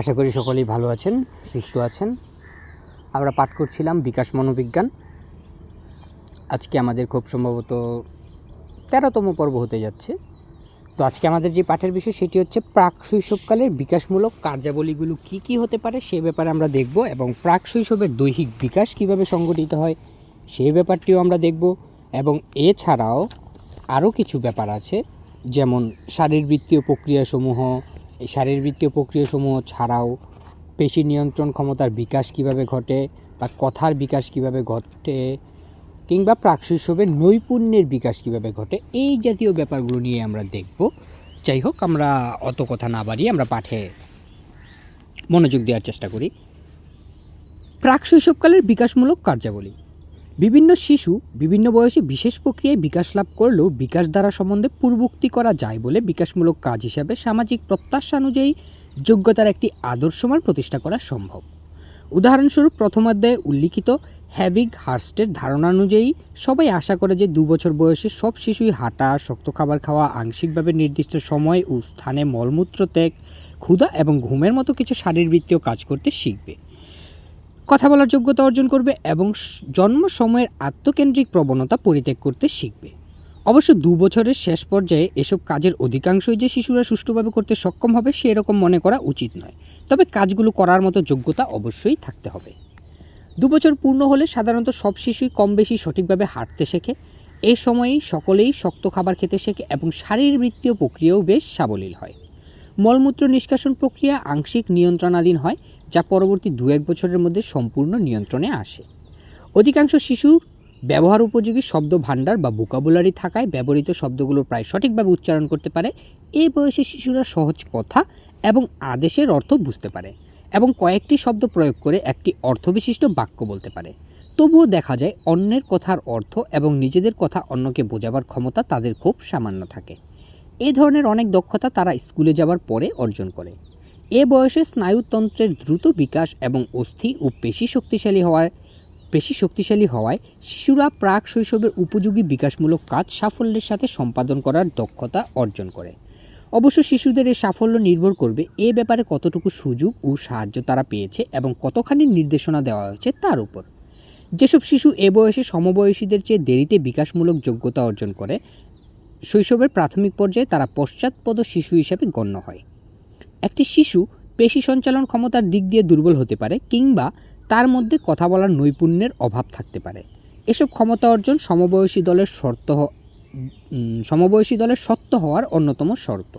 আশা করি সকলেই ভালো আছেন, সুস্থ আছেন। আমরা পাঠ করছিলাম বিকাশ মনোবিজ্ঞান। আজকে আমাদের খুব সম্ভবত তেরোতম পর্ব হতে যাচ্ছে। তো আজকে আমাদের যে পাঠের বিষয় সেটি হচ্ছে প্রাক শৈশবকালের বিকাশমূলক কার্যাবলীগুলো কি কি হতে পারে সে ব্যাপারে আমরা দেখব এবং প্রাক শৈশবের দৈহিক বিকাশ কীভাবে সংগঠিত হয় সেই ব্যাপারটিও আমরা দেখব এবং এছাড়াও আরও কিছু ব্যাপার আছে, যেমন শারীরবৃত্তীয় প্রক্রিয়াসমূহ এই শারীরবৃত্তীয় প্রক্রিয়াসমূহ ছাড়াও পেশি নিয়ন্ত্রণ ক্ষমতার বিকাশ কীভাবে ঘটে বা কথার বিকাশ কীভাবে ঘটে কিংবা প্রাকশৈশবের নৈপুণ্যের বিকাশ কীভাবে ঘটে, এই জাতীয় ব্যাপারগুলো নিয়ে আমরা দেখব। যাই হোক, আমরা অত কথা না বাড়িয়ে আমরা পাঠে মনোযোগ দেওয়ার চেষ্টা করি। প্রাক শৈশবকালের বিকাশমূলক কার্যাবলী। বিভিন্ন শিশু বিভিন্ন বয়সে বিশেষ প্রক্রিয়ায় বিকাশ লাভ করলেও বিকাশ দ্বারা সম্বন্ধে পূর্বোক্তি করা যায় বলে বিকাশমূলক কাজ হিসাবে সামাজিক প্রত্যাশা অনুযায়ী যোগ্যতার একটি আদর্শমান প্রতিষ্ঠা করা সম্ভব। উদাহরণস্বরূপ প্রথম অধ্যায়ে উল্লিখিত হ্যাভিগ হার্স্টের ধারণা অনুযায়ী সবাই আশা করে যে দু বছর বয়সে সব শিশুই হাঁটা, শক্ত খাবার খাওয়া, আংশিকভাবে নির্দিষ্ট সময় ও স্থানে মলমূত্র ত্যাগ, ক্ষুধা এবং ঘুমের মতো কিছু শারীরবৃত্তীয় কাজ করতে শিখবে। কথা বলার যোগ্যতা অর্জন করবে এবং জন্ম সময়ের আত্মকেন্দ্রিক প্রবণতা পরিত্যাগ করতে শিখবে। অবশ্য দু বছরের শেষ পর্যায়ে এসব কাজের অধিকাংশই যে শিশুরা সুষ্ঠুভাবে করতে সক্ষম হবে সেরকম মনে করা উচিত নয়। তবে কাজগুলো করার মতো যোগ্যতা অবশ্যই থাকতে হবে। দু বছর পূর্ণ হলে সাধারণত সব শিশুই কম বেশি সঠিকভাবে হাঁটতে শেখে। এ সময়েই সকলেই শক্ত খাবার খেতে শেখে এবং শারীরবৃত্তীয় প্রক্রিয়াও বেশ সাবলীল হয়। মলমূত্র নিষ্কাশন প্রক্রিয়া আংশিক নিয়ন্ত্রণাধীন হয়, যা পরবর্তী দু এক বছরের মধ্যে সম্পূর্ণ নিয়ন্ত্রণে আসে। অধিকাংশ শিশুর ব্যবহার উপযোগী শব্দ ভাণ্ডার বা ভোকাবুলারি থাকায় ব্যবহৃত শব্দগুলো প্রায় সঠিকভাবে উচ্চারণ করতে পারে। এই বয়সে শিশুরা সহজ কথা এবং আদেশের অর্থ বুঝতে পারে এবং কয়েকটি শব্দ প্রয়োগ করে একটি অর্থবিশিষ্ট বাক্য বলতে পারে। তবুও দেখা যায়, অন্যের কথার অর্থ এবং নিজেদের কথা অন্যকে বোঝাবার ক্ষমতা তাদের খুব সামান্য থাকে। এই ধরনের অনেক দক্ষতা তারা স্কুলে যাওয়ার পরে অর্জন করে। এ বয়সে স্নায়ুতন্ত্রের দ্রুত বিকাশ এবং অস্থি ও পেশি শক্তিশালী হওয়ায় পেশি শক্তিশালী হওয়ায় শিশুরা প্রাক শৈশবের উপযোগী বিকাশমূলক কাজ সাফল্যের সাথে সম্পাদন করার দক্ষতা অর্জন করে। অবশ্য শিশুদের এই সাফল্য নির্ভর করবে এ ব্যাপারে কতটুকু সুযোগ ও সাহায্য তারা পেয়েছে এবং কতখানি নির্দেশনা দেওয়া হয়েছে তার উপর। যেসব শিশু এ বয়সে সমবয়সীদের চেয়ে দেরিতে বিকাশমূলক যোগ্যতা অর্জন করে শৈশবের প্রাথমিক পর্যায়ে তারা পশ্চাৎপদ শিশু হিসেবে গণ্য হয়। একটি শিশু পেশি সঞ্চালন ক্ষমতার দিক দিয়ে দুর্বল হতে পারে কিংবা তার মধ্যে কথা বলার নৈপুণ্যের অভাব থাকতে পারে। এসব ক্ষমতা অর্জন সমবয়সী দলের শর্ত সমবয়সী দলের সত্য হওয়ার অন্যতম শর্ত।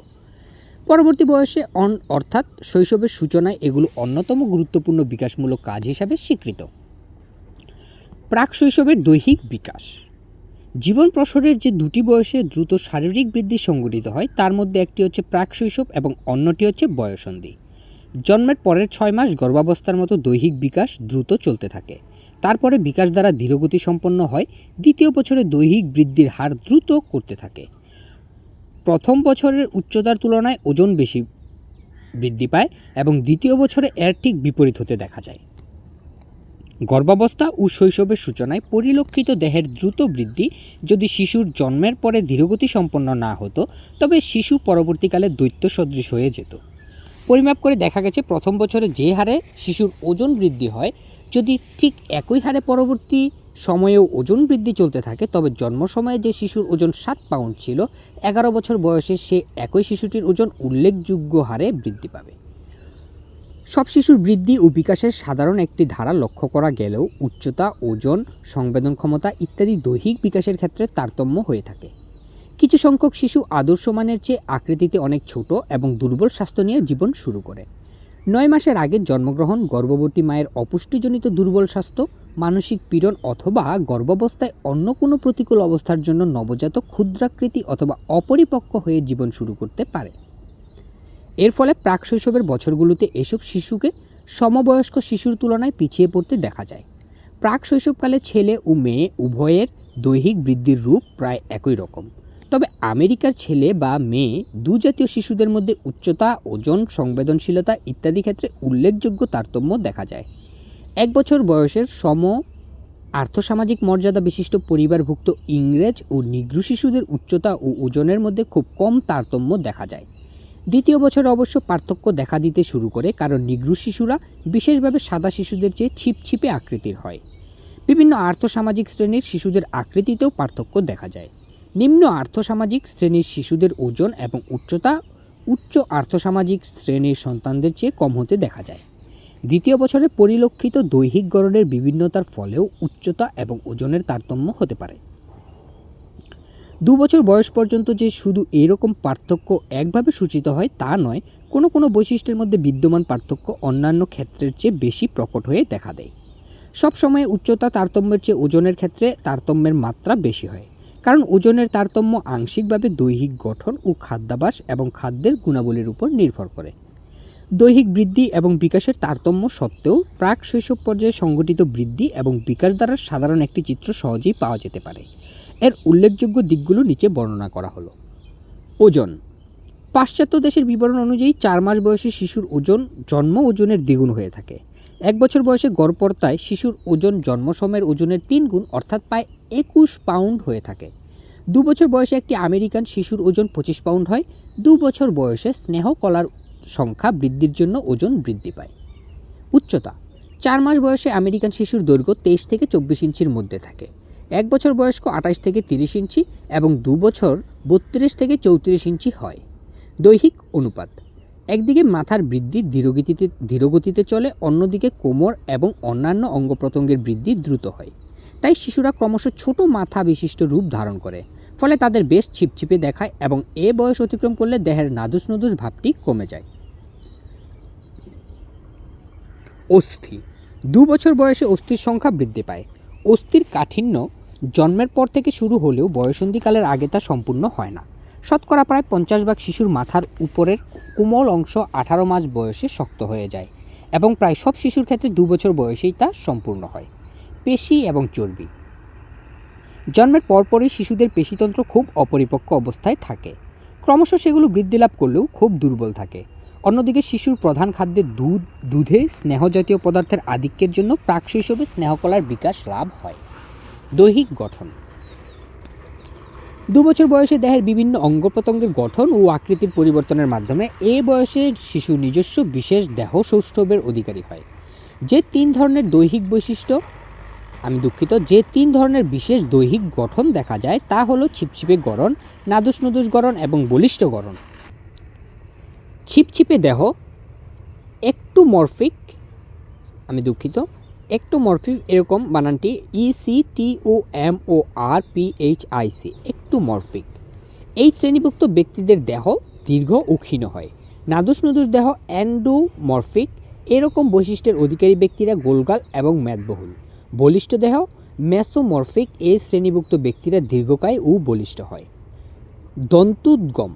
পরবর্তী বয়সে অন, অর্থাৎ শৈশবের সূচনায় এগুলো অন্যতম গুরুত্বপূর্ণ বিকাশমূলক কাজ হিসাবে স্বীকৃত। প্রাক শৈশবের দৈহিক বিকাশ। জীবন প্রসরের যে দুটি বয়সে দ্রুত শারীরিক বৃদ্ধি সংঘটিত হয়, তার মধ্যে একটি হচ্ছে প্রাক শৈশব এবং অন্যটি হচ্ছে বয়সন্ধি। জন্মের পরের ছয় মাস গর্ভাবস্থার মতো দৈহিক বিকাশ দ্রুত চলতে থাকে। তারপরে বিকাশ দ্বারা ধীরগতি সম্পন্ন হয়, দ্বিতীয় বছরে দৈহিক বৃদ্ধির হার দ্রুত করতে থাকে। প্রথম বছরের উচ্চতার তুলনায় ওজন বেশি বৃদ্ধি পায় এবং দ্বিতীয় বছরে এর ঠিক বিপরীত হতে দেখা যায়। গর্ভাবস্থা ও শৈশবের সূচনায় পরিলক্ষিত দেহের দ্রুত বৃদ্ধি যদি শিশুর জন্মের পরে ধীরগতি সম্পন্ন না হতো, তবে শিশু পরবর্তীকালে দৈত্য সদৃশ হয়ে যেত। পরিমাপ করে দেখা গেছে, প্রথম বছরে যে হারে শিশুর ওজন বৃদ্ধি হয়, যদি ঠিক একই হারে পরবর্তী সময়েও ওজন বৃদ্ধি চলতে থাকে, তবে জন্ম সময়ে যে শিশুর ওজন সাত পাউন্ড ছিল, এগারো বছর বয়সে সে একই শিশুটির ওজন উল্লেখযোগ্য হারে বৃদ্ধি পাবে। সব শিশুর বৃদ্ধি ও বিকাশের সাধারণ একটি ধারা লক্ষ্য করা গেলেও উচ্চতা, ওজন, সংবেদন ক্ষমতা ইত্যাদি দৈহিক বিকাশের ক্ষেত্রে তারতম্য হয়ে থাকে। কিছু সংখ্যক শিশু আদর্শ মানের চেয়ে আকৃতিতে অনেক ছোট এবং দুর্বল স্বাস্থ্য নিয়ে জীবন শুরু করে। নয় মাসের আগে জন্মগ্রহণ, গর্ভবতী মায়ের অপুষ্টিজনিত দুর্বল স্বাস্থ্য, মানসিক পীড়ন অথবা গর্ভাবস্থায় অন্য কোনো প্রতিকূল অবস্থার জন্য নবজাতক ক্ষুদ্রাকৃতি অথবা অপরিপক্ক হয়ে জীবন শুরু করতে পারে। এর ফলে প্রাক শৈশবের বছরগুলোতে এসব শিশুকে সমবয়স্ক শিশুর তুলনায় পিছিয়ে পড়তে দেখা যায়। প্রাক শৈশবকালে ছেলে ও মেয়ে উভয়ের দৈহিক বৃদ্ধির রূপ প্রায় একই রকম। তবে আমেরিকার ছেলে বা মেয়ে দু জাতীয় শিশুদের মধ্যে উচ্চতা, ওজন, সংবেদনশীলতা ইত্যাদি ক্ষেত্রে উল্লেখযোগ্য তারতম্য দেখা যায়। এক বছর বয়সের সম আর্থসামাজিক মর্যাদা বিশিষ্ট পরিবারভুক্ত ইংরেজ ও নিগ্রু শিশুদের উচ্চতা ও ওজনের মধ্যে খুব কম তারতম্য দেখা যায়। দ্বিতীয় বছর অবশ্য পার্থক্য দেখা দিতে শুরু করে, কারণ নিগ্রু শিশুরা বিশেষভাবে সাদা শিশুদের চেয়ে ছিপছিপে আকৃতির হয়। বিভিন্ন আর্থসামাজিক শ্রেণির শিশুদের আকৃতিতেও পার্থক্য দেখা যায়। নিম্ন আর্থসামাজিক শ্রেণির শিশুদের ওজন এবং উচ্চতা উচ্চ আর্থসামাজিক শ্রেণির সন্তানদের চেয়ে কম হতে দেখা যায়। দ্বিতীয় বছরে পরিলক্ষিত দৈহিক গড়নের বিভিন্নতার ফলেও উচ্চতা এবং ওজনের তারতম্য হতে পারে। দু বছর বয়স পর্যন্ত যে শুধু এরকম পার্থক্য একভাবে সূচিত হয় তা নয়, কোনো কোনো বৈশিষ্ট্যের মধ্যে বিদ্যমান পার্থক্য অন্যান্য ক্ষেত্রের চেয়ে বেশি প্রকট হয়ে দেখা দেয়। সবসময় উচ্চতা তারতম্যের চেয়ে ওজনের ক্ষেত্রে তারতম্যের মাত্রা বেশি হয়, কারণ ওজনের তারতম্য আংশিকভাবে দৈহিক গঠন ও খাদ্যাভ্যাস এবং খাদ্যের গুণাবলীর উপর নির্ভর করে। দৈহিক বৃদ্ধি এবং বিকাশের তারতম্য সত্ত্বেও প্রাক শৈশব পর্যায়ে সংঘটিত বৃদ্ধি এবং বিকাশ দ্বারা সাধারণ একটি চিত্র সহজেই পাওয়া যেতে পারে। এর উল্লেখযোগ্য দিকগুলো নিচে বর্ণনা করা হলো। ওজন। পাশ্চাত্য দেশের বিবরণ অনুযায়ী চার মাস বয়সে শিশুর ওজন জন্ম ওজনের দ্বিগুণ হয়ে থাকে। এক বছর বয়সে গড়পড়তায় শিশুর ওজন জন্ম সময়ের ওজনের তিন গুণ অর্থাৎ প্রায় একুশ পাউন্ড হয়ে থাকে। দু বছর বয়সে একটি আমেরিকান শিশুর ওজন পঁচিশ পাউন্ড হয়, দু বছর বয়সে স্নেহ কলার সংখ্যা বৃদ্ধির জন্য ওজন বৃদ্ধি পায়। উচ্চতা। চার মাস বয়সে আমেরিকান শিশুর দৈর্ঘ্য তেইশ থেকে চব্বিশ ইঞ্চির মধ্যে থাকে। এক বছর বয়স্ক আঠাশ থেকে তিরিশ ইঞ্চি এবং দু বছর বত্রিশ থেকে চৌত্রিশ ইঞ্চি হয়। দৈহিক অনুপাত। একদিকে মাথার বৃদ্ধি ধীরগতিতে ধীরগতিতে চলে, অন্যদিকে কোমর এবং অন্যান্য অঙ্গ প্রত্যঙ্গের বৃদ্ধি দ্রুত হয়। তাই শিশুরা ক্রমশ ছোট মাথা বিশিষ্ট রূপ ধারণ করে, ফলে তাদের বেশ ছিপছিপে দেখায় এবং এ বয়স অতিক্রম করলে দেহের নাদুস নদুস ভাবটি কমে যায়। অস্থি। দু বছর বয়সে অস্থির সংখ্যা বৃদ্ধি পায়। অস্থির কাঠিন্য জন্মের পর থেকে শুরু হলেও বয়সন্ধিকালের আগে তা সম্পূর্ণ হয় না। শতকরা প্রায় পঞ্চাশ ভাগ শিশুর মাথার উপরের কোমল অংশ আঠারো মাস বয়সে শক্ত হয়ে যায় এবং প্রায় সব শিশুর ক্ষেত্রে দু বছর বয়সেই তা সম্পূর্ণ হয়। পেশি এবং চর্বি। জন্মের পরপরই শিশুদের পেশিতন্ত্র খুব অপরিপক্ক অবস্থায় থাকে। ক্রমশ সেগুলো বৃদ্ধি লাভ করলেও খুব দুর্বল থাকে। অন্যদিকে শিশুর প্রধান খাদ্যে দুধ, দুধে স্নেহজাতীয় পদার্থের আধিক্যের জন্য প্রাক শৈশবে স্নেহকলার বিকাশ লাভ হয়। দৈহিক গঠন। দু বছর বয়সে দেহের বিভিন্ন অঙ্গ প্রত্যঙ্গের গঠন ও আকৃতির পরিবর্তনের মাধ্যমে এ বয়সে শিশু নিজস্ব বিশেষ দেহ সৌষ্ঠবের অধিকারী হয়। যে তিন ধরনের দৈহিক বৈশিষ্ট্য, আমি দুঃখিত, যে তিন ধরনের বিশেষ দৈহিক গঠন দেখা যায় তা হলো ছিপছিপে গড়ন, নাদুস নুদুস গড়ন এবং বলিষ্ঠ গড়ন। ছিপছিপে দেহ একটু মরফিক, আমি দুঃখিত একটু মরফিক এরকম বানানটি E C T O M O R P H I C একটু মরফিক এই শ্রেণীভুক্ত ব্যক্তিদের দেহ দীর্ঘ ও ক্ষীণ হয়। নাদুস নুদুস দেহ অ্যান্ডোমরফিক এরকম বৈশিষ্ট্যের অধিকারী ব্যক্তিরা গোলগাল এবং মেদবহুল বলিষ্ঠ দেহ মেসোমরফিক, এই শ্রেণীভুক্ত ব্যক্তিরা দীর্ঘকায় ও বলিষ্ঠ হয়। দন্তুদ্গম,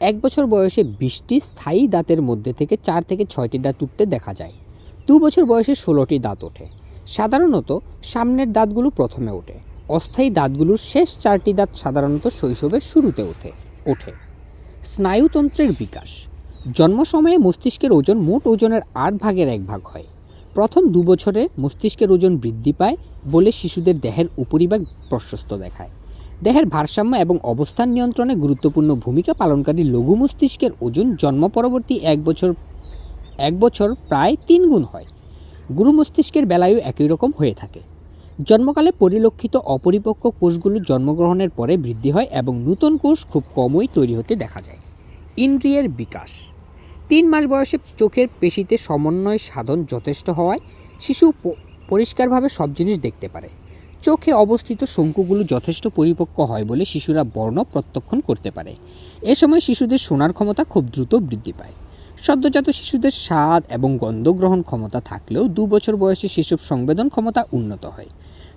এক বছর বয়সে বিশটি স্থায়ী দাঁতের মধ্যে থেকে চার থেকে ছয়টি দাঁত উঠতে দেখা যায়। দু বছর বয়সে ষোলোটি দাঁত ওঠে। সাধারণত সামনের দাঁতগুলো প্রথমে ওঠে। অস্থায়ী দাঁতগুলোর শেষ চারটি দাঁত সাধারণত শৈশবের শুরুতে ওঠে ওঠে। স্নায়ুতন্ত্রের বিকাশ। জন্ম সময়ে মস্তিষ্কের ওজন মোট ওজনের আট ভাগের এক ভাগ হয়। প্রথম দু বছরে মস্তিষ্কের ওজন বৃদ্ধি পায় বলে শিশুদের দেহের উপরিভাগ প্রশস্ত দেখায়। দেহের ভারসাম্য এবং অবস্থান নিয়ন্ত্রণে গুরুত্বপূর্ণ ভূমিকা পালনকারী লঘু মস্তিষ্কের ওজন জন্ম পরবর্তী এক বছর এক বছর প্রায় তিন গুণ হয়। গুরু মস্তিষ্কের বেলায়ও একই রকম হয়ে থাকে। জন্মকালে পরিলক্ষিত অপরিপক্ক কোষগুলো জন্মগ্রহণের পরে বৃদ্ধি হয় এবং নূতন কোষ খুব কমই তৈরি হতে দেখা যায়। ইন্দ্রিয়ের বিকাশ। তিন মাস বয়সে চোখের পেশিতে সমন্বয় সাধন যথেষ্ট হওয়ায় শিশু পরিষ্কারভাবে সব জিনিস দেখতে পারে। চোখে অবস্থিত শঙ্কুগুলো যথেষ্ট পরিপক্ক হয় বলে শিশুরা বর্ণ প্রত্যক্ষণ করতে পারে। এ সময় শিশুদের শোনার ক্ষমতা খুব দ্রুত বৃদ্ধি পায়। সদ্যজাত শিশুদের স্বাদ এবং গন্ধ গ্রহণ ক্ষমতা থাকলেও দু বছর বয়সে শিশুর সংবেদন ক্ষমতা উন্নত হয়।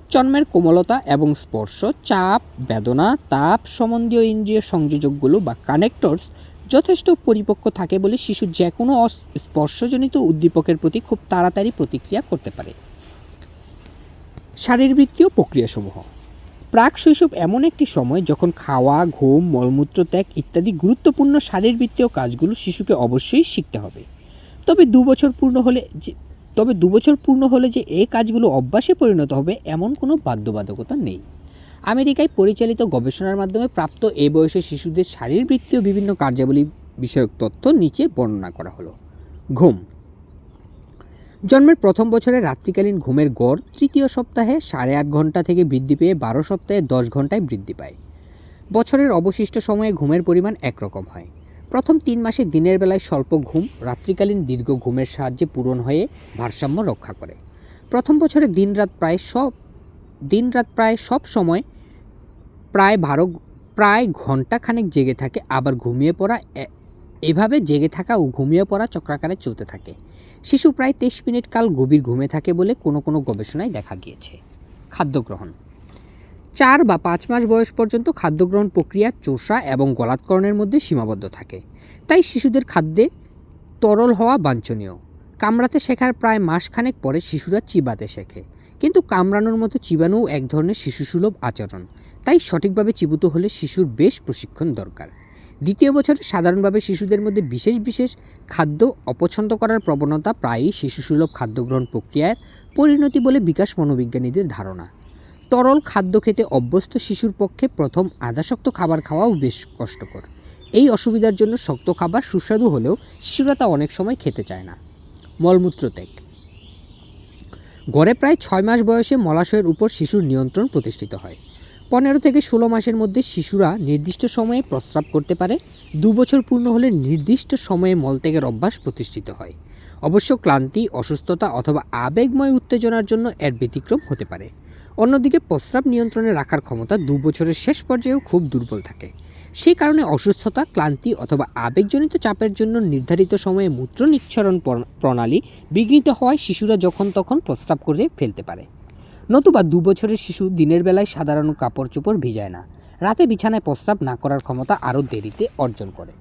জন্মের কোমলতা এবং স্পর্শ, চাপ, বেদনা, তাপ সম্বন্ধীয় ইন্দ্রিয় সংযোজকগুলো বা কানেক্টরস যথেষ্ট পরিপক্ক থাকে বলে শিশু যে কোনো স্পর্শজনিত উদ্দীপকের প্রতি খুব তাড়াতাড়ি প্রতিক্রিয়া করতে পারে। শারীরবৃত্তীয় প্রক্রিয়াসমূহ প্রাক শৈশব এমন একটি সময় যখন খাওয়া, ঘুম, মলমূত্র ত্যাগ ইত্যাদি গুরুত্বপূর্ণ শারীরবৃত্তীয় কাজগুলো শিশুকে অবশ্যই শিখতে হবে। তবে দু বছর পূর্ণ হলে যে, তবে দু বছর পূর্ণ হলে যে এই কাজগুলো অভ্যাসে পরিণত হবে এমন কোনো বাধ্যবাধকতা নেই। আমেরিকায় পরিচালিত গবেষণার মাধ্যমে প্রাপ্ত এ বয়সে শিশুদের শারীরবৃত্তীয় বিভিন্ন কার্যাবলী বিষয়ক তথ্য নিচে বর্ণনা করা হলো। ঘুম জন্মের প্রথম বছরে রাত্রিকালীন ঘুমের গড় তৃতীয় সপ্তাহে সাড়ে আট ঘণ্টা থেকে বৃদ্ধি পেয়ে বারো সপ্তাহে দশ ঘন্টায় বৃদ্ধি পায়। বছরের অবশিষ্ট সময়ে ঘুমের পরিমাণ একরকম হয়। প্রথম তিন মাসে দিনের বেলায় স্বল্প ঘুম, রাত্রিকালীন দীর্ঘ ঘুমের সাহায্যে পূরণ হয়ে ভারসাম্য রক্ষা করে। প্রথম বছরে দিনরাত প্রায় সব দিনরাত প্রায় সব সময় প্রায় বারো, প্রায় ঘন্টাখানেক জেগে থাকে, আবার ঘুমিয়ে পড়া এভাবে জেগে থাকা ও ঘুমিয়ে পড়া চক্রাকারে চলতে থাকে। শিশু প্রায় তেইশ মিনিট কাল গভীর ঘুমে থাকে বলে কোনো কোনো গবেষণায় দেখা গিয়েছে। খাদ্য গ্রহণ চার বা পাঁচ মাস বয়স পর্যন্ত খাদ্য গ্রহণ প্রক্রিয়া চোষা এবং গলাৎকরণের মধ্যে সীমাবদ্ধ থাকে। তাই শিশুদের খাদ্যে তরল হওয়া বাঞ্ছনীয়। কামড়াতে শেখার প্রায় মাসখানেক পরে শিশুরা চিবাতে শেখে। কিন্তু কামড়ানোর মতো চিবানোও এক ধরনের শিশুসুলভ আচরণ। তাই সঠিকভাবে চিবুত হলে শিশুর বেশ প্রশিক্ষণ দরকার। দ্বিতীয় বছরে সাধারণভাবে শিশুদের মধ্যে বিশেষ বিশেষ খাদ্য অপছন্দ করার প্রবণতা প্রায়ই শিশুসুলভ খাদ্য গ্রহণ প্রক্রিয়ার পরিণতি বলে বিকাশ মনোবিজ্ঞানীদের ধারণা। তরল খাদ্য খেতে অভ্যস্ত শিশুর পক্ষে প্রথম আধাশক্ত খাবার খাওয়াও বেশ কষ্টকর। এই অসুবিধার জন্য শক্ত খাবার সুস্বাদু হলেও শিশুরা তা অনেক সময় খেতে চায় না। মলমূত্র ত্যাগ। গড়ে প্রায় ছয় মাস বয়সে মলাশয়ের উপর শিশুর নিয়ন্ত্রণ প্রতিষ্ঠিত হয়। পনেরো থেকে ষোলো মাসের মধ্যে শিশুরা নির্দিষ্ট সময়ে প্রস্রাব করতে পারে। দু বছর পূর্ণ হলে নির্দিষ্ট সময়ে মলত্যাগের অভ্যাস প্রতিষ্ঠিত হয়। অবশ্য ক্লান্তি, অসুস্থতা অথবা আবেগময় উত্তেজনার জন্য এর ব্যতিক্রম হতে পারে। অন্যদিকে প্রস্রাব নিয়ন্ত্রণে রাখার ক্ষমতা দু বছরের শেষ পর্যায়েও খুব দুর্বল থাকে। সেই কারণে অসুস্থতা, ক্লান্তি অথবা আবেগজনিত চাপের জন্য নির্ধারিত সময়ে মূত্র প্র- প্রণালী বিঘ্নিত হওয়ায় শিশুরা যখন তখন প্রস্রাব করে ফেলতে পারে। নতুবা দু বছরের শিশু দিনের বেলায় সাধারণ কাপড় চোপড় ভিজায় না। রাতে বিছানায় প্রস্রাব না করার ক্ষমতা আরও দেরিতে অর্জন করে।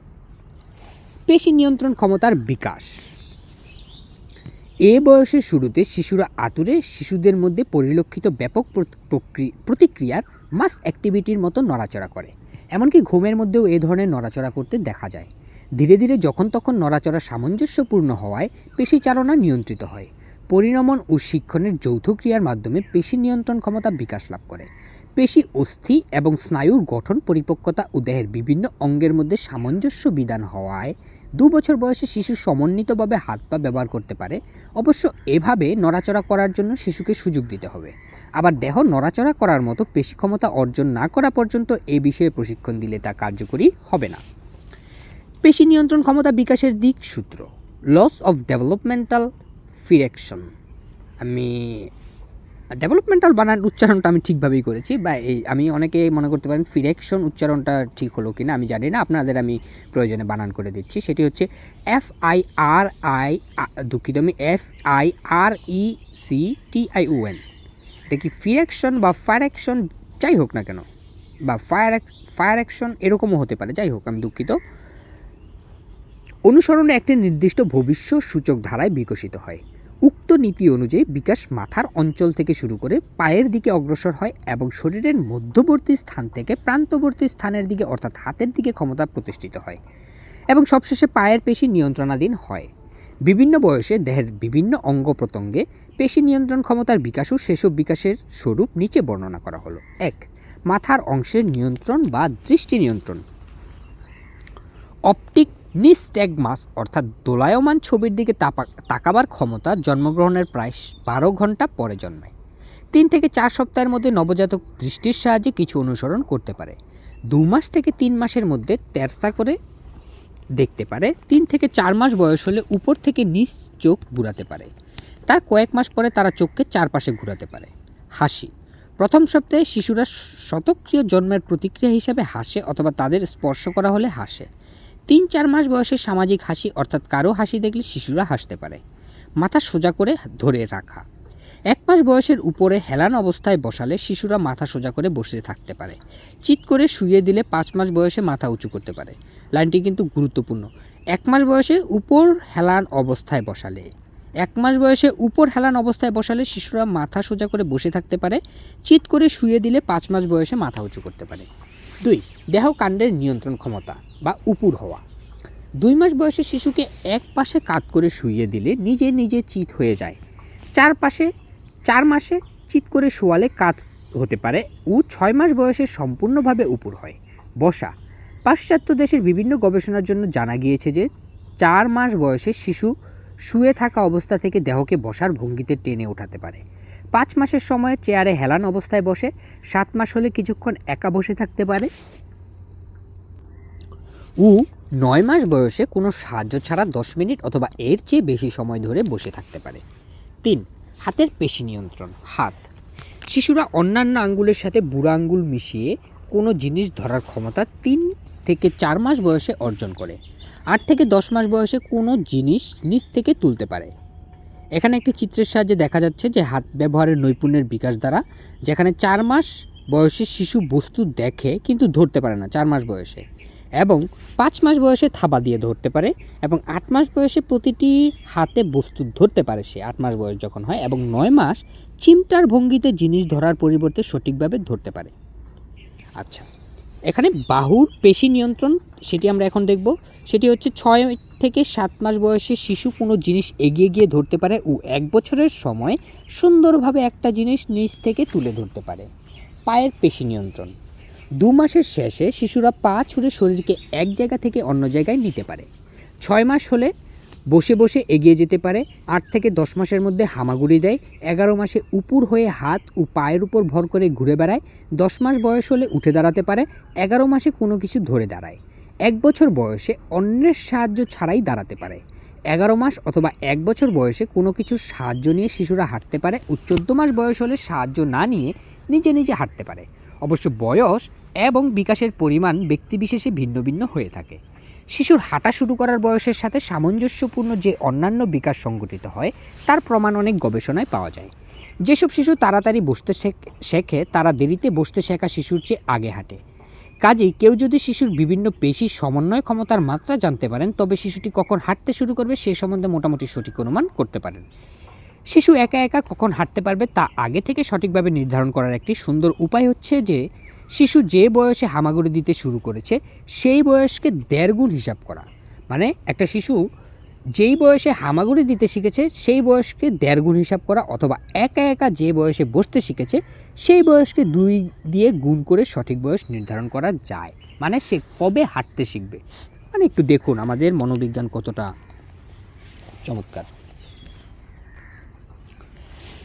পেশি নিয়ন্ত্রণ ক্ষমতার বিকাশ। এ বয়সের শুরুতে শিশুরা আতুরে শিশুদের মধ্যে পরিলক্ষিত ব্যাপক প্রতিক্রিয়ার মাস অ্যাক্টিভিটির মতো নড়াচড়া করে। এমনকি ঘুমের মধ্যেও এ ধরনের নড়াচড়া করতে দেখা যায়। ধীরে ধীরে যখন তখন নড়াচড়া সামঞ্জস্যপূর্ণ হওয়ায় পেশিচালনা নিয়ন্ত্রিত হয়। পরিণমন ও শিক্ষণের যৌথ ক্রিয়ার মাধ্যমে পেশি নিয়ন্ত্রণ ক্ষমতা বিকাশ লাভ করে। পেশি অস্থি এবং স্নায়ুর গঠন, পরিপক্কতা ও দেহের বিভিন্ন অঙ্গের মধ্যে সামঞ্জস্য বিধান হওয়ায় দু বছর বয়সে শিশু সমন্বিতভাবে হাত পা ব্যবহার করতে পারে। অবশ্য এভাবে নড়াচড়া করার জন্য শিশুকে সুযোগ দিতে হবে। আবার দেহ নড়াচড়া করার মতো পেশি ক্ষমতা অর্জন না করা পর্যন্ত এ বিষয়ে প্রশিক্ষণ দিলে তা কার্যকরী হবে না। পেশি নিয়ন্ত্রণ ক্ষমতা বিকাশের দিক সূত্র। লস অফ ডেভেলপমেন্টাল ফিরেকশন আমি ডেভেলপমেন্টাল বানান, উচ্চারণটা আমি ঠিকভাবেই করেছি, বা এই, আমি অনেকে মনে করতে পারেন ফিরেকশন উচ্চারণটা ঠিক হলো কি না আমি জানি না, আপনাদের আমি প্রয়োজনে বানান করে দিচ্ছি। সেটি হচ্ছে এফ আই আর আই দুঃখিত, আমি F I R E C T I N এটা কি ফিরেকশন বা ফায়ার অ্যাকশন যাই হোক না কেন, বা ফায়ার ফায়ার অ্যাকশন এরকমও হতে পারে, যাই হোক, আমি দুঃখিত। অনুসরণে একটি নির্দিষ্ট ভবিষ্যৎ সূচক ধারায় বিকশিত হয়। উক্ত নীতি অনুযায়ী বিকাশ মাথার অঞ্চল থেকে শুরু করে পায়ের দিকে অগ্রসর হয় এবং শরীরের মধ্যবর্তী স্থান থেকে প্রান্তবর্তী স্থানের দিকে, অর্থাৎ হাতের দিকে ক্ষমতা প্রতিষ্ঠিত হয় এবং সবশেষে পায়ের পেশি নিয়ন্ত্রণাধীন হয়। বিভিন্ন বয়সে দেহের বিভিন্ন অঙ্গ প্রত্যঙ্গে পেশি নিয়ন্ত্রণ ক্ষমতার বিকাশ ও সেসব বিকাশের স্বরূপ নিচে বর্ণনা করা হলো। এক, মাথার অংশের নিয়ন্ত্রণ বা দৃষ্টি নিয়ন্ত্রণ। অপটিক নিস্ট্যাগমাস অর্থাৎ দোলায়মান ছবির দিকে তাকাবার ক্ষমতা জন্মগ্রহণের প্রায় বারো ঘণ্টা পরে জন্মায়। তিন থেকে চার সপ্তাহের মধ্যে নবজাতক দৃষ্টির সাহায্যে কিছু অনুসরণ করতে পারে। দু মাস থেকে তিন মাসের মধ্যে তেরসা করে দেখতে পারে। তিন থেকে চার মাস বয়স হলে উপর থেকে নিচ চোখ ঘুরাতে পারে। তার কয়েক মাস পরে তারা চোখকে চারপাশে ঘুরাতে পারে। হাসি। প্রথম সপ্তাহে শিশুরা শতক্রিয় জন্মের প্রতিক্রিয়া হিসাবে হাসে অথবা তাদের স্পর্শ করা হলে হাসে। তিন চার মাস বয়সে সামাজিক হাসি অর্থাৎ কারও হাসি দেখলে শিশুরা হাসতে পারে। মাথা সোজা করে ধরে রাখা। এক মাস বয়সের উপরে হেলান অবস্থায় বসালে শিশুরা মাথা সোজা করে বসে থাকতে পারে। চিৎ করে শুয়ে দিলে পাঁচ মাস বয়সে মাথা উঁচু করতে পারে। লাইনটি কিন্তু গুরুত্বপূর্ণ। এক মাস বয়সে উপর হেলান অবস্থায় বসালে। এক মাস বয়সে উপর হেলান অবস্থায় বসালে শিশুরা মাথা সোজা করে বসে থাকতে পারে। চিৎ করে শুয়ে দিলে পাঁচ মাস বয়সে মাথা উঁচু করতে পারে। দুই দেহ কাণ্ডের নিয়ন্ত্রণ ক্ষমতা বা উপুর হওয়া। দুই মাস বয়সে শিশুকে এক পাশে কাত করে শুইয়ে দিলে নিজে নিজে চিত হয়ে যায়। চার পাশে, চার মাসে চিত করে শোয়ালে কাত হতে পারে ও ছয় মাস বয়সে সম্পূর্ণভাবে উপুর হয়। বসা, পাশ্চাত্য দেশের বিভিন্ন গবেষণার জন্য জানা গিয়েছে যে চার মাস বয়সে শিশু শুয়ে থাকা অবস্থা থেকে দেহকে বসার ভঙ্গিতে টেনে ওঠাতে পারে। পাঁচ মাসের সময় চেয়ারে হেলান অবস্থায় বসে, সাত মাস হলে কিছুক্ষণ একা বসে থাকতে পারে। উ নয় মাস বয়সে কোনো সাহায্য ছাড়া দশ মিনিট অথবা এর চেয়ে বেশি সময় ধরে বসে থাকতে পারে। তিন, হাতের পেশি নিয়ন্ত্রণ, হাত। শিশুরা অন্যান্য আঙ্গুলের সাথে বুড়া আঙ্গুল মিশিয়ে কোনো জিনিস ধরার ক্ষমতা তিন থেকে চার মাস বয়সে অর্জন করে। আট থেকে দশ মাস বয়সে কোনো জিনিস নিচ থেকে তুলতে পারে। এখানে একটি চিত্রের সাহায্যে দেখা যাচ্ছে যে হাত ব্যবহারের নৈপুণ্যের বিকাশ দ্বারা, যেখানে চার মাস বয়সে শিশু বস্তু দেখে কিন্তু ধরতে পারে না, চার মাস বয়সে। এবং পাঁচ মাস বয়সে থাবা দিয়ে ধরতে পারে এবং আট মাস বয়সে প্রতিটি হাতে বস্তু ধরতে পারে সে, আট মাস বয়স যখন হয় এবং নয় মাস চিমটার ভঙ্গিতে জিনিস ধরার পরিবর্তে সঠিকভাবে ধরতে পারে। আচ্ছা। এখানে বাহুর পেশি নিয়ন্ত্রণ সেটি আমরা এখন দেখব। সেটি হচ্ছে ছয় থেকে সাত মাস বয়সে শিশু কোনো জিনিস এগিয়ে গিয়ে ধরতে পারে ও এক বছরের সময় সুন্দরভাবে একটা জিনিস নিচ থেকে তুলে ধরতে পারে। পায়ের পেশি নিয়ন্ত্রণ। দু মাসের শেষে শিশুরা পা ছুঁড়ে শরীরকে এক জায়গা থেকে অন্য জায়গায় নিতে পারে। ছয় মাস হলে বসে বসে এগিয়ে যেতে পারে। আট থেকে দশ মাসের মধ্যে হামাগুড়ি দেয়। এগারো মাসে উপুর হয়ে হাত ও পায়ের উপর ভর করে ঘুরে বেড়ায়। দশ মাস বয়স হলে উঠে দাঁড়াতে পারে। এগারো মাসে কোনো কিছু ধরে দাঁড়ায়। এক বছর বয়সে অন্যের সাহায্য ছাড়াই দাঁড়াতে পারে। এগারো মাস অথবা এক বছর বয়সে কোনো কিছুর সাহায্য নিয়ে শিশুরা হাঁটতে পারে ও চোদ্দ মাস বয়স হলে সাহায্য না নিয়ে নিজে নিজে হাঁটতে পারে। অবশ্য বয়স এবং বিকাশের পরিমাণ ব্যক্তিবিশেষে ভিন্ন ভিন্ন হয়ে থাকে। শিশুর হাঁটা শুরু করার বয়সের সাথে সামঞ্জস্যপূর্ণ যে অন্যান্য বিকাশ সংঘটিত হয়, তার প্রমাণ অনেক গবেষণায় পাওয়া যায়। যেসব শিশু তাড়াতাড়ি বসতে শেখ- শেখে, তারা দেরিতে বসতে শেখা শিশুর চেয়ে আগে হাঁটে। কাজেই কেউ যদি শিশুর বিভিন্ন পেশির সমন্বয় ক্ষমতার মাত্রা জানতে পারেন, তবে শিশুটি কখন হাঁটতে শুরু করবে সে সম্বন্ধে মোটামুটি সঠিক অনুমান করতে পারেন। শিশু একা একা কখন হাঁটতে পারবে তা আগে থেকে সঠিকভাবে নির্ধারণ করার একটি সুন্দর উপায় হচ্ছে যে শিশু যে বয়সে হামাগুড়ি দিতে শুরু করেছে, সেই বয়সকে দেড় গুণ হিসাব করা। মানে একটা শিশু যেই বয়সে হামাগুড়ি দিতে শিখেছে, সেই বয়সকে দেড় গুণ হিসাব করা অথবা একা একা যে বয়সে বসতে শিখেছে, সেই বয়সকে দুই দিয়ে গুণ করে সঠিক বয়স নির্ধারণ করা যায়। মানে সে কবে হাঁটতে শিখবে? মানে একটু দেখুন, আমাদের মনোবিজ্ঞান কতটা চমৎকার।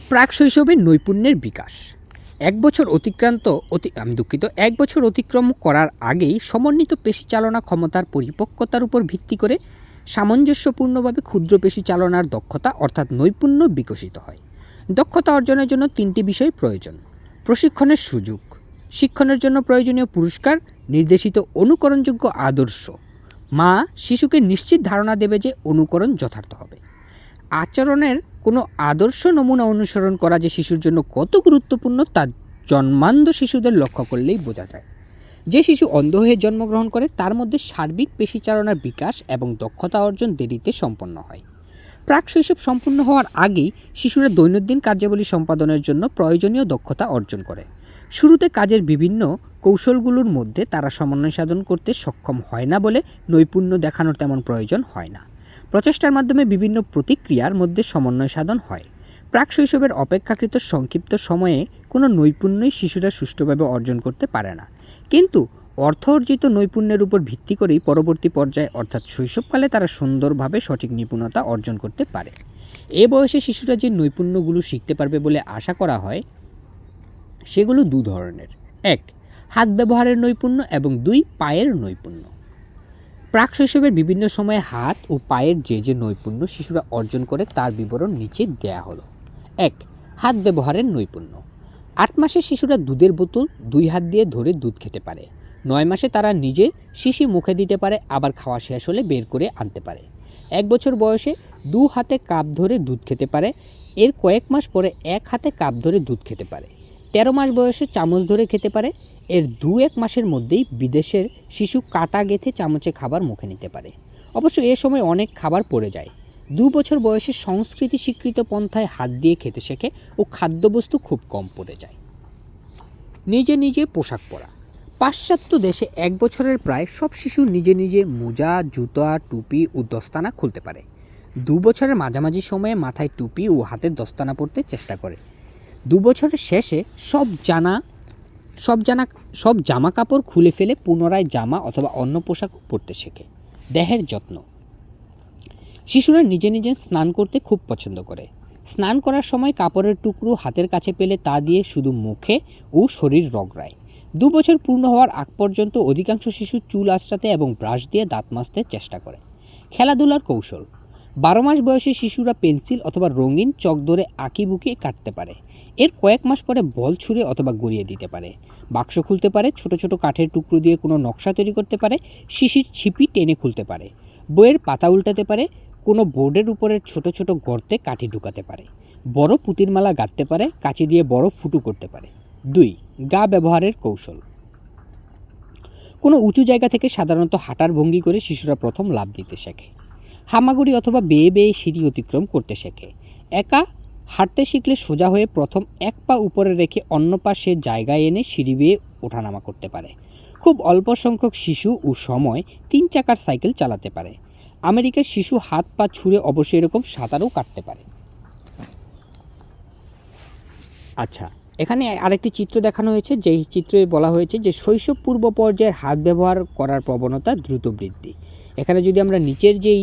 প্রাক শৈশবের নৈপুণ্যের বিকাশ। এক বছর অতিক্রান্ত অতি আমি দুঃখিত, এক বছর অতিক্রম করার আগেই সমন্বিত পেশি চালনা ক্ষমতার পরিপক্কতার উপর ভিত্তি করে সামঞ্জস্যপূর্ণভাবে ক্ষুদ্র পেশি চালনার দক্ষতা অর্থাৎ নৈপুণ্য বিকশিত হয়। দক্ষতা অর্জনের জন্য তিনটি বিষয় প্রয়োজন। প্রশিক্ষণের সুযোগ, শিক্ষণের জন্য প্রয়োজনীয় পুরস্কার, নির্দেশিত অনুকরণযোগ্য আদর্শ। মা শিশুকে নিশ্চিত ধারণা দেবে যে অনুকরণ যথার্থ হবে। আচরণের কোনো আদর্শ নমুনা অনুসরণ করা যে শিশুর জন্য কত গুরুত্বপূর্ণ তা জন্মান্ধ শিশুদের লক্ষ্য করলেই বোঝা যায়। যে শিশু অন্ধ হয়ে জন্মগ্রহণ করে, তার মধ্যে সার্বিক পেশিচালনার বিকাশ এবং দক্ষতা অর্জন দেরিতে সম্পন্ন হয়। প্রাক শৈশব সম্পূর্ণ হওয়ার আগেই শিশুরা দৈনন্দিন কার্যাবলী সম্পাদনের জন্য প্রয়োজনীয় দক্ষতা অর্জন করে। শুরুতে কাজের বিভিন্ন কৌশলগুলোর মধ্যে তারা সমন্বয় সাধন করতে সক্ষম হয় না বলে নৈপুণ্য দেখানোর তেমন প্রয়োজন হয় না। প্রচেষ্টার মাধ্যমে বিভিন্ন প্রতিক্রিয়ার মধ্যে সমন্বয় সাধন হয়। প্রাক শৈশবের অপেক্ষাকৃত সংক্ষিপ্ত সময়ে কোনো নৈপুণ্যই শিশুরা সুষ্ঠুভাবে অর্জন করতে পারে না। কিন্তু অর্থ অর্জিত নৈপুণ্যের উপর ভিত্তি করেই পরবর্তী পর্যায়ে, অর্থাৎ শৈশবকালে, তারা সুন্দরভাবে সঠিক নিপুণতা অর্জন করতে পারে। এ বয়সে শিশুরা যে নৈপুণ্যগুলো শিখতে পারবে বলে আশা করা হয়, সেগুলো দু ধরনের। এক, হাত ব্যবহারের নৈপুণ্য এবং দুই, পায়ের নৈপুণ্য। প্রাক শৈশবের বিভিন্ন সময়ে হাত ও পায়ের যে যে নৈপুণ্য শিশুরা অর্জন করে তার বিবরণ নিচে দেয়া হলো। এক, হাত ব্যবহারের নৈপুণ্য। আট মাসে শিশুরা দুধের বোতল, দুই হাত দিয়ে ধরে দুধ খেতে পারে। নয় মাসে তারা নিজে শিশি মুখে দিতে পারে, আবার খাওয়া শেষ হলে বের করে আনতে পারে। এক বছর বয়সে দু হাতে কাপ ধরে দুধ খেতে পারে, এর কয়েক মাস পরে এক হাতে কাপ ধরে দুধ খেতে পারে। তেরো মাস বয়সে চামচ ধরে খেতে পারে। এর দু এক মাসের মধ্যেই বিদেশের শিশু কাটা গেথে চামচে খাবার মুখে নিতে পারে। অবশ্য এ সময় অনেক খাবার পড়ে যায়। দু বছর বয়সে সংস্কৃতি স্বীকৃত পন্থায় হাত দিয়ে খেতে শেখে ও খাদ্যবস্তু খুব কম পড়ে যায়। নিজে নিজে পোশাক পরা। পাশ্চাত্য দেশে এক বছরের প্রায় সব শিশু নিজে নিজে মোজা, জুতা, টুপি ও দস্তানা খুলতে পারে। দু বছরের মাঝামাঝি সময়ে মাথায় টুপি ও হাতের দস্তানা পরতে চেষ্টা করে। দু বছরের শেষে সব জানা সব জানা, সব জামা কাপড় খুলে ফেলে পুনরায় জামা অথবা অন্য পোশাক পরতে শেখে। দেহের যত্ন। শিশুরা নিজে নিজে স্নান করতে খুব পছন্দ করে। স্নান করার সময় কাপড়ের টুকরো হাতের কাছে পেলে তা দিয়ে শুধু মুখে ও শরীর রগড়ায়। দু বছর পূর্ণ হওয়ার আগ পর্যন্ত অধিকাংশ শিশু চুল আঁচড়াতে এবং ব্রাশ দিয়ে দাঁত মাজতে চেষ্টা করে। খেলাধুলার কৌশল। বারো মাস বয়সী শিশুরা পেন্সিল অথবা রঙিন চক ধরে আঁকি বুকে কাটতে পারে। এর কয়েক মাস পরে বল ছুঁড়ে অথবা গড়িয়ে দিতে পারে। বাক্স খুলতে পারে, ছোট ছোট কাঠের টুকরো দিয়ে কোনো নকশা তৈরি করতে পারে, শিশির ছিপি টেনে খুলতে পারে। বইয়ের পাতা উল্টাতে পারে, কোনো বোর্ডের উপরে ছোট ছোট গর্তে কাঠি ঢুকাতে পারে। বড় পুতির মালা গাঁথতে পারে, কাঁচি দিয়ে বড় ফুটু করতে পারে। দুই, গা ব্যবহারের কৌশল। কোনো উঁচু জায়গা থেকে সাধারণত হাঁটার ভঙ্গি করে শিশুরা প্রথম লাভ দিতে শেখে। হামাগুড়ি অথবা বেয়ে বেয়ে সিঁড়ি অতিক্রম করতে শেখে। একা হাঁটতে শিখলে সোজা হয়ে প্রথম এক পা উপরে রেখে অন্য পা সে জায়গায় এনে সিঁড়ি বেয়ে ওঠানামা করতে পারে। খুব অল্প সংখ্যক শিশু ও সময় তিন চাকার সাইকেল চালাতে পারে। আমেরিকার শিশু হাত পা ছুঁড়ে অবশ্যই এরকম সাঁতারও কাটতে পারে। আচ্ছা এখানে আরেকটি চিত্র দেখানো হয়েছে, যেই চিত্রে বলা হয়েছে যে শৈশব পূর্ব পর্যায়ের হাত ব্যবহার করার প্রবণতা দ্রুত বৃদ্ধি। এখানে যদি আমরা নিচের যেই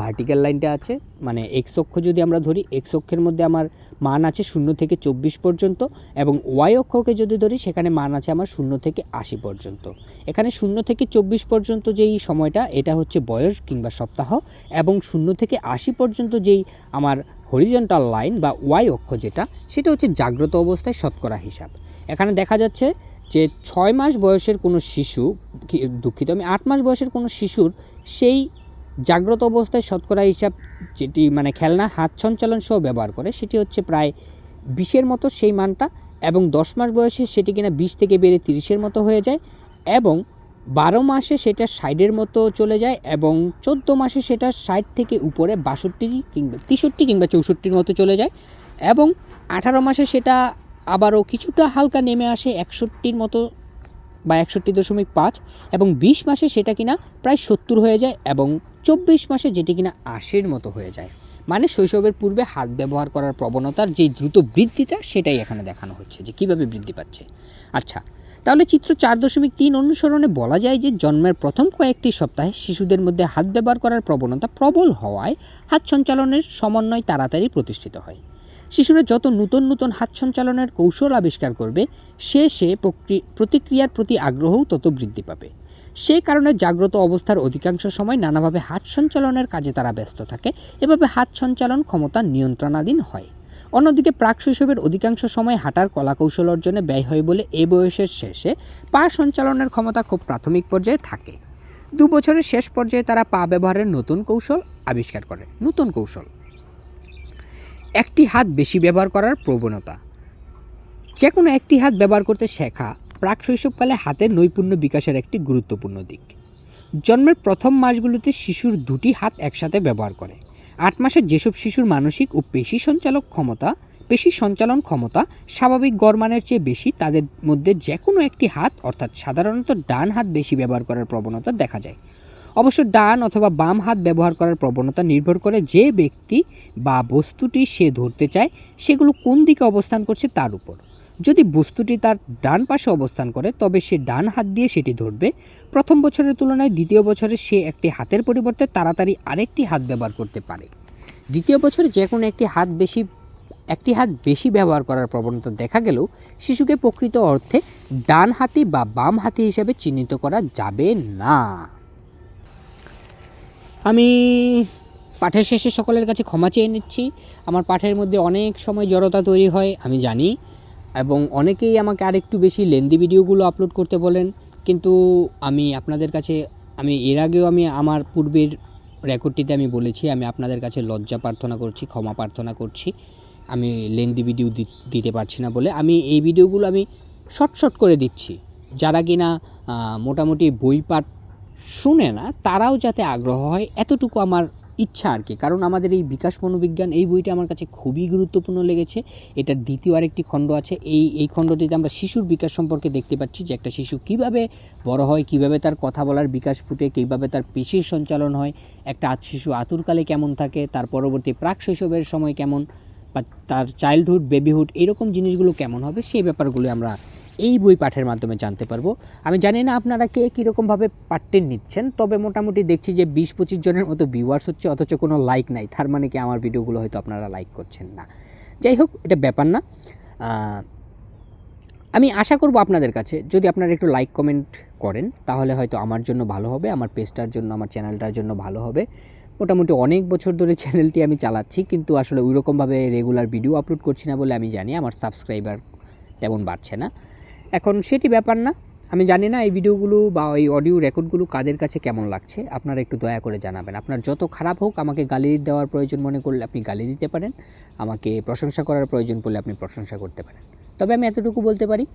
ভার্টিক্যাল লাইনটা আছে মানে এক্স অক্ষ যদি আমরা ধরি এক্স অক্ষের মধ্যে আমার মান আছে শূন্য থেকে চব্বিশ পর্যন্ত এবং ওয়াই অক্ষকে যদি ধরি, সেখানে মান আছে আমার শূন্য থেকে আশি পর্যন্ত। এখানে শূন্য থেকে চব্বিশ পর্যন্ত যেই সময়টা, এটা হচ্ছে বয়স কিংবা সপ্তাহ এবং শূন্য থেকে আশি পর্যন্ত যেই আমার হরিজন্টাল লাইন বা ওয়াই অক্ষ যেটা, সেটা হচ্ছে জাগ্রত অবস্থায় শতকরা হিসাব। এখানে দেখা যাচ্ছে যে ছয় মাস বয়সের কোনো শিশু দুঃখিত, আমি আট মাস বয়সের কোনো শিশুর সেই জাগ্রত অবস্থায় শতকরা হিসাব যেটি মানে খেলনা, হাত সঞ্চালন সহ ব্যবহার করে, সেটি হচ্ছে প্রায় বিশের মতো সেই মানটা এবং দশ মাস বয়সে সেটি কিনা বিশ থেকে বেড়ে তিরিশের মতো হয়ে যায় এবং বারো মাসে সেটা ষাটের মতো চলে যায় এবং চোদ্দ মাসে সেটা ষাট থেকে উপরে বাষট্টি কিংবা তেষট্টি কিংবা চৌষট্টির মতো চলে যায় এবং আঠারো মাসে সেটা আবারও কিছুটা হালকা নেমে আসে একষট্টির মতো বা একষট্টি দশমিক পাঁচ এবং বিশ মাসে সেটা কিনা প্রায় সত্তর হয়ে যায় এবং চব্বিশ মাসে যেটি কিনা আশির মতো হয়ে যায়। মানে শৈশবের পূর্বে হাত ব্যবহার করার প্রবণতার যে দ্রুত বৃদ্ধিটা সেটাই এখানে দেখানো হচ্ছে যে কীভাবে বৃদ্ধি পাচ্ছে। আচ্ছা তাহলে চিত্র চার দশমিক তিন অনুসরণে বলা যায় যে জন্মের প্রথম কয়েকটি সপ্তাহে শিশুদের মধ্যে হাত ব্যবহার করার প্রবণতা প্রবল হওয়ায় হাত সঞ্চালনের সমন্বয় তাড়াতাড়ি প্রতিষ্ঠিত হয়। শিশুরা যত নতুন নতুন হাত সঞ্চালনের কৌশল আবিষ্কার করবে, সে সে প্রতিক্রিয়ার প্রতি আগ্রহও তত বৃদ্ধি পাবে। সে কারণে জাগ্রত অবস্থার অধিকাংশ সময় নানাভাবে হাত সঞ্চালনের কাজে তারা ব্যস্ত থাকে, এভাবে হাত সঞ্চালন ক্ষমতা নিয়ন্ত্রণাধীন হয়। অন্যদিকে প্রাক শৈশবের অধিকাংশ সময় হাঁটার কলাকৌশল অর্জনে ব্যয় হয় বলে এ বয়সের শেষে পা সঞ্চালনের ক্ষমতা খুব প্রাথমিক পর্যায়ে থাকে। দু বছরের শেষ পর্যায়ে তারা পা ব্যবহারের নতুন কৌশল আবিষ্কার করে, নতুন কৌশল। একটি হাত বেশি ব্যবহার করার প্রবণতা। যে কোনো একটি হাত ব্যবহার করতে শেখা প্রাক শৈশবকালে হাতের নৈপুণ্য বিকাশের একটি গুরুত্বপূর্ণ দিক। জন্মের প্রথম মাসগুলোতে শিশুর দুটি হাত একসাথে ব্যবহার করে। আট মাসে যেসব শিশুর মানসিক ও পেশি সঞ্চালক ক্ষমতা, পেশি সঞ্চালন ক্ষমতা স্বাভাবিক গড়মানের চেয়ে বেশি, তাদের মধ্যে যে কোনো একটি হাত, অর্থাৎ সাধারণত ডান হাত বেশি ব্যবহার করার প্রবণতা দেখা যায়। অবশ্য ডান অথবা বাম হাত ব্যবহার করার প্রবণতা নির্ভর করে যে ব্যক্তি বা বস্তুটি সে ধরতে চায়, সেগুলো কোন দিকে অবস্থান করছে তার উপর। যদি বস্তুটি তার ডান পাশে অবস্থান করে, তবে সে ডান হাত দিয়ে সেটি ধরবে। প্রথম বছরের তুলনায় দ্বিতীয় বছরে সে একটি হাতের পরিবর্তে তাড়াতাড়ি আরেকটি হাত ব্যবহার করতে পারে। দ্বিতীয় বছরে যে কোনো একটি হাত বেশি, একটি হাত বেশি ব্যবহার করার প্রবণতা দেখা গেলেও শিশুকে প্রকৃত অর্থে ডান হাতি বা বাম হাতি হিসেবে চিহ্নিত করা যাবে না। আমি পাঠের শেষে সকলের কাছে ক্ষমা চেয়ে নিচ্ছি। আমার পাঠের মধ্যে অনেক সময় জড়তা তৈরি হয়, আমি জানি। এবং অনেকেই আমাকে আরেকটু বেশি লেন্দি ভিডিওগুলো আপলোড করতে বলেন, কিন্তু আমি আপনাদের কাছে, আমি এর আগেও আমি আমার পূর্বের রেকর্ডটিতে আমি বলেছি, আমি আপনাদের কাছে লজ্জা প্রার্থনা করছি, ক্ষমা প্রার্থনা করছি। আমি লেন্দি ভিডিও দিতে পারছি না বলে আমি এই ভিডিওগুলো আমি শর্ট শর্ট করে দিচ্ছি। যারা কিনা মোটামুটি বই পাঠ শুনে না, তারাও যাতে আগ্রহ হয়, এতটুকু আমার ইচ্ছা আর কি। কারণ আমাদের এই বিকাশ মনোবিজ্ঞান, এই বইটা আমার কাছে খুবই গুরুত্বপূর্ণ লেগেছে। এটার দ্বিতীয় আরেকটি খণ্ড আছে। এই এই খণ্ডটিতে আমরা শিশুর বিকাশ সম্পর্কে দেখতে পাচ্ছি যে একটা শিশু কীভাবে বড় হয়, কীভাবে তার কথা বলার বিকাশ ফুটে, কীভাবে তার পেশির সঞ্চালন হয়, একটা আত শিশু আতুরকালে কেমন থাকে, তার পরবর্তী প্রাক শৈশবের সময় কেমন, বা তার চাইল্ডহুড বেবিহুড এরকম জিনিসগুলো কেমন হবে, সেই ব্যাপারগুলো আমরা এই বই পাঠের মাধ্যমে জানতে পারব। আমি জানি না আপনারা কে কীরকমভাবে পাঠটি নিচ্ছেন, তবে মোটামুটি দেখছি যে বিশ পঁচিশ জনের মতো ভিউয়ার্স হচ্ছে, অথচ কোনো লাইক নাই। তার মানে কি আমার ভিডিওগুলো হয়তো আপনারা লাইক করছেন না। যাই হোক, এটা ব্যাপার না। আমি আশা করব আপনাদের কাছে, যদি আপনারা একটু লাইক কমেন্ট করেন, তাহলে হয়তো আমার জন্য ভালো হবে, আমার পেজটার জন্য, আমার চ্যানেলটার জন্য ভালো হবে। মোটামুটি অনেক বছর ধরে চ্যানেলটি আমি চালাচ্ছি, কিন্তু আসলে ওইরকমভাবে রেগুলার ভিডিও আপলোড করছি না বলে আমি জানি, আমার সাবস্ক্রাইবার তেমন বাড়ছে না। এখন সেটি ব্যাপার না। আমি জানি না এই ভিডিওগুলো বা এই অডিও রেকর্ডগুলো কাদের কাছে কেমন লাগছে। আপনারা একটু দয়া করে জানাবেন। আপনার যত খারাপ হোক আমাকে গালি দেওয়ার প্রয়োজন মনে করলে আপনি গালি দিতে পারেন। আমাকে প্রশংসা করার প্রয়োজন পড়লে আপনি প্রশংসা করতে পারেন। তবে আমি এতটুকু বলতে পারি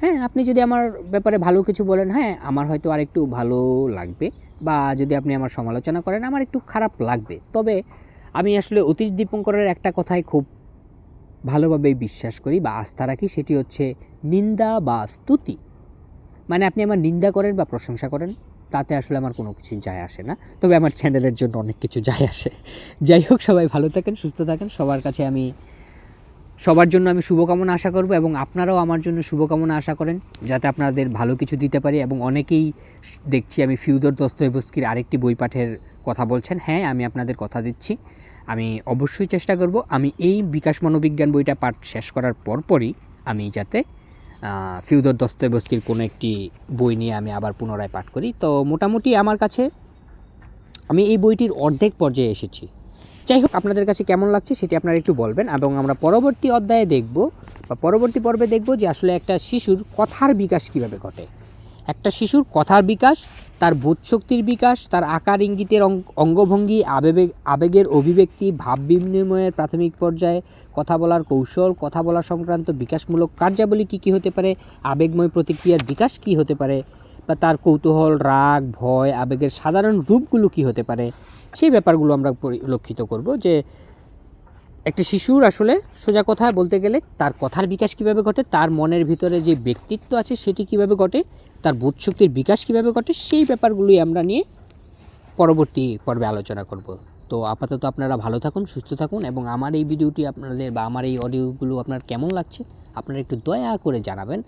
হ্যাঁ আপনি যদি আমার ব্যাপারে ভালো কিছু বলেন হ্যাঁ আমার হয়তো আর একটু ভালো লাগবে বা যদি আপনি আমার সমালোচনা করেন, আমার একটু খারাপ লাগবে। তবে আমি আসলে অতীশ দীপঙ্করের একটা কথাই খুব ভালোভাবেই বিশ্বাস করি বা আস্থা রাখি, সেটি হচ্ছে নিন্দা বা স্তুতি। মানে আপনি আমার নিন্দা করেন বা প্রশংসা করেন, তাতে আসলে আমার কোনো কিছু যায় আসে না। তবে আমার চ্যানেলের জন্য অনেক কিছু যায় আসে। যাই হোক, সবাই ভালো থাকেন, সুস্থ থাকেন। সবার কাছে আমি, সবার জন্য আমি শুভকামনা আশা করব এবং আপনারাও আমার জন্য শুভকামনা আশা করেন, যাতে আপনাদের ভালো কিছু দিতে পারি এবং অনেকেই দেখছি আমি ফিউদর দস্তয়েভস্কির আরেকটি বই পাঠের কথা বলছেন। হ্যাঁ আমি আপনাদের কথা দিচ্ছি। আমি অবশ্যই চেষ্টা করব আমি এই বিকাশ মনোবিজ্ঞান বইটা পাঠ শেষ করার পরপরই আমি যাতে ফিউদর দস্তবস্কির কোনো একটি বই নিয়ে আমি আবার পুনরায় পাঠ করি। তো মোটামুটি আমার কাছে আমি এই বইটির অর্ধেক পর্যায়ে এসেছি। যাই হোক, আপনাদের কাছে কেমন লাগছে সেটি আপনারা একটু বলবেন এবং আমরা পরবর্তী অধ্যায়ে দেখব বা পরবর্তী পর্বে দেখব যে আসলে একটা শিশুর কথার বিকাশ কীভাবে ঘটে। একটা শিশুর কথার বিকাশ, তার বোধশক্তির বিকাশ, তার আকার ইঙ্গিতের অঙ্গ- অঙ্গভঙ্গি আবেগ আবেগের অভিব্যক্তি ভাব বিনিময়ের প্রাথমিক পর্যায়ে কথা বলার কৌশল, কথা বলা সংক্রান্ত বিকাশমূলক কার্যাবলী কী কী হতে পারে, আবেগময় প্রতিক্রিয়ার বিকাশ কী হতে পারে, বা তার কৌতূহল, রাগ, ভয়, আবেগের সাধারণ রূপগুলো কী হতে পারে, সেই ব্যাপারগুলো আমরা পরিলক্ষিত করব যে একটি শিশুর আসলে সোজা কথা বলতে গেলে তার কথার বিকাশ কীভাবে ঘটে, তার মনের ভিতরে যে ব্যক্তিত্ব আছে সেটি কীভাবে ঘটে, তার বোধশক্তির বিকাশ কীভাবে ঘটে, সেই ব্যাপারগুলোই আমরা নিয়ে পরবর্তী পর্বে আলোচনা করব। তো আপাতত আপনারা ভালো থাকুন, সুস্থ থাকুন এবং আমার এই ভিডিওটি আপনাদের বা আমার এই অডিওগুলো আপনার কেমন লাগছে, আপনারা একটু দয়া করে জানাবেন।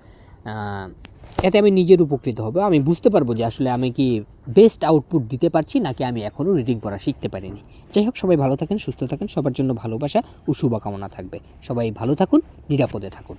এতে আমি নিজের উপকৃত হব। আমি বুঝতে পারব যে আসলে আমি কি বেস্ট আউটপুট দিতে পারছি নাকি আমি এখনও রিডিং পড়া শিখতে পারিনি। যাই হোক, সবাই ভালো থাকেন, সুস্থ থাকেন, সবার জন্য ভালোবাসা ও শুভকামনা থাকবে। সবাই ভালো থাকুন, নিরাপদে থাকুন।